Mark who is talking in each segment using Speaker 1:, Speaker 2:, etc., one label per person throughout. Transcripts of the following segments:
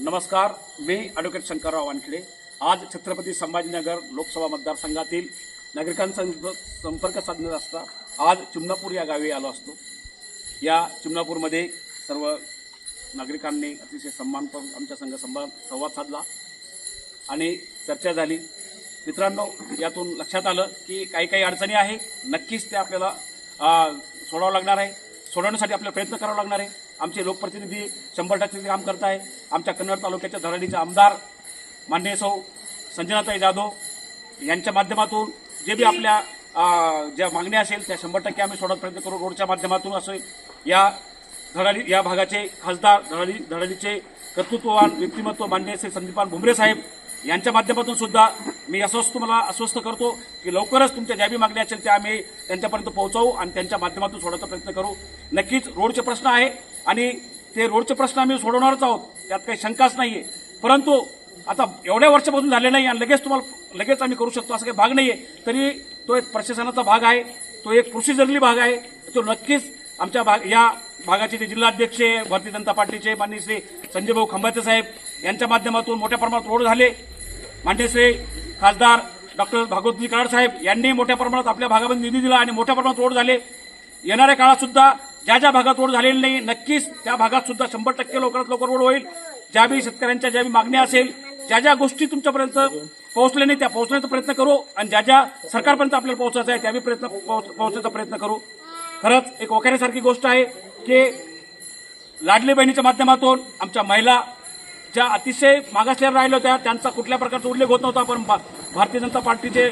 Speaker 1: नमस्कार मी ॲडव्होकेट शंकरराव वानखेडे. आज छत्रपती संभाजीनगर लोकसभा मतदारसंघातील नागरिकांचा संपर्क साधण्यात असता आज चिमणापूर या गावी आलो असतो. या चिमणापूरमध्ये सर्व नागरिकांनी अतिशय सन्मानपूर्वक आमच्या संघ संवाद संवाद साधला आणि चर्चा झाली. मित्रांनो यातून लक्षात आलं की काही काही अडचणी आहे. नक्कीच ते आपल्याला सोडावं लागणार आहे. सोडवण्यासाठी आपल्याला प्रयत्न करावा लागणार आहे. आमचे लोकप्रतिनिधी शंभर टक्के काम करत आहे आमच्या कन्नड तालुक्याच्या धरणीचे आमदार मान्य सौ संजनाताई जाधव यांच्या माध्यमातून जे बी आपल्या ज्या मागण्या असेल त्या शंभर टक्के आम्ही सोडत प्रयत्न करू. रोडच्या माध्यमातून असे या धडाडी या भागाचे खासदार धडाडी धडाडीचे कर्तृत्ववान व्यक्तिमत्व मान्य श्री संदीपान भुमरे साहेब यांच्या माध्यमातून सुद्धा मी अस्वस्थ तुम्हाला अस्वस्थ करतो की लवकरच तुमच्या ज्या बी मागण्या असेल त्या आम्ही त्यांच्यापर्यंत पोहोचवू आणि त्यांच्या माध्यमातून सोडायचा प्रयत्न करू. नक्कीच रोडचे प्रश्न आहे. आणि ते रोडचे प्रश्न आम्ही सोडवणारच आहोत. त्यात काही शंकाच नाहीये. परंतु आता एवढ्या वर्षापासून झाले नाही आणि लगेच तुम्हाला लगेच आम्ही करू शकतो असं काही भाग नाहीये. तरी तो एक प्रशासनाचा भाग आहे तो एक प्रोसिजरली भाग आहे. तो नक्कीच आमच्या भाग या भागाचे जे जिल्हाध्यक्ष भारतीय जनता पार्टीचे माननीय श्री संजय भाऊ खंबाते साहेब यांच्या माध्यमातून मोठ्या प्रमाणात रोड झाले. माननीय श्री खासदार डॉक्टर भागवतजी कराड साहेब यांनी मोठ्या प्रमाणात आपल्या भागामध्ये निधी दिला आणि मोठ्या प्रमाणात रोड झाले. येणाऱ्या काळात सुद्धा ज्या ज्या भागात रोड झालेली नाही नक्कीच त्या भागात सुद्धा शंभर टक्के लवकरात लवकर रोड होईल. ज्यावेळी शेतकऱ्यांच्या ज्यावेळी मागण्या असेल ज्या ज्या गोष्टी तुमच्यापर्यंत पोहोचल्या नाही त्या पोहोचण्याचा प्रयत्न करू आणि ज्या ज्या सरकारपर्यंत आपल्याला पोहोचायचं आहे त्यावेळी प्रयत्न पोहोचण्याचा प्रयत्न करू. खरंच एक वखाऱ्यासारखी गोष्ट आहे की लाडली बहिणीच्या माध्यमातून आमच्या महिला ज्या अतिशय मागासलेल्या राहिल्या होत्या त्यांचा कुठल्या प्रकारचा उल्लेख होत नव्हता पण भा- भारतीय जनता पार्टीचे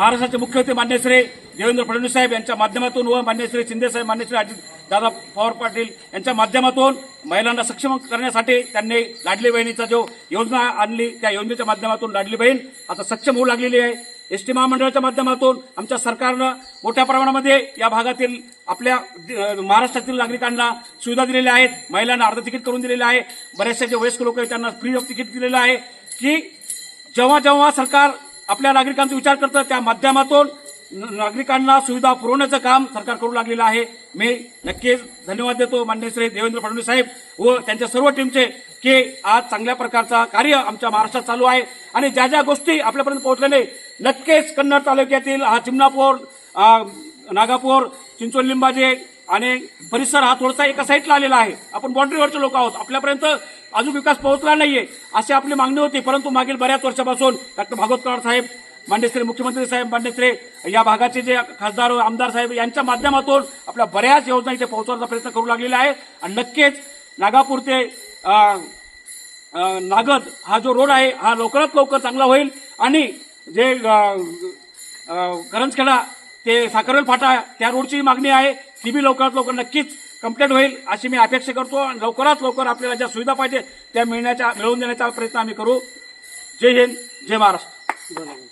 Speaker 1: महाराष्ट्राचे मुख्यमंत्री मान्य श्री देवेंद्र फडणवीस साहेब यांच्या माध्यमातून व मान्य श्री शिंदे साहेब मान्य श्री अजित दादा पवार पाटील यांच्या माध्यमातून महिलांना सक्षम करण्यासाठी त्यांनी लाडली बहिणीचा जो योजना आणली त्या योजनेच्या माध्यमातून लाडली बहीण आता सक्षम होऊ लागलेली आहे. एस टी महामंडळाच्या माध्यमातून आमच्या सरकारनं मोठ्या प्रमाणामध्ये या भागातील आपल्या महाराष्ट्रातील नागरिकांना सुविधा दिलेल्या आहेत. महिलांना अर्ध तिकीट करून दिलेलं आहे. बऱ्याचशा जे वयस्क लोक आहेत त्यांना फ्री ऑफ तिकीट दिलेलं आहे की जेव्हा जेव्हा सरकार आपल्या नागरिकांचा विचार करतं त्या माध्यमातून न- नागरिकांना सुविधा पुरवण्याचं काम सरकार करू लागलेलं आहे. मी नक्कीच धन्यवाद देतो मान्य श्री देवेंद्र फडणवीस साहेब व त्यांच्या सर्व टीमचे की आज चांगल्या प्रकारचा कार्य आमच्या महाराष्ट्रात चालू आहे. आणि ज्या ज्या गोष्टी आपल्यापर्यंत पोहोचल्या नाही नक्कीच कन्नड तालुक्यातील हा चिमणापूर नागापूर चिंचोली लिंबाजे आणि परिसर हा थोडासा एका साईडला आलेला आहे. आपण बाँड्रीवरचे लोक आहोत. आपल्यापर्यंत अजून विकास पोहोचला नाहीये अशी आपली मागणी होती. परंतु मागील बऱ्याच वर्षापासून डॉक्टर भागवत कराड साहेब मान्यश्री मुख्यमंत्री साहेब मांडेश्रे या भागाचे जे खासदार आमदार साहेब यांच्या माध्यमातून आपल्या बऱ्याच योजना इथे पोहोचवण्याचा प्रयत्न करू लागलेला आहे. आणि नक्कीच नागापूर ते नागद हा जो रोड आहे हा लवकरात लवकर चांगला होईल. आणि जे करंजखेडा ते साखरवेल फाटा त्या रोडची मागणी आहे. ती बी लवकरात लवकर नक्कीच कंप्लीट होईल अशी मी अपेक्षा करतो. आणि लवकरात लवकर आपल्याला ज्या सुविधा पाहिजे त्या मिळण्याच्या मिळवून देण्याचा प्रयत्न आम्ही करू. जय हिंद जय महाराष्ट्र.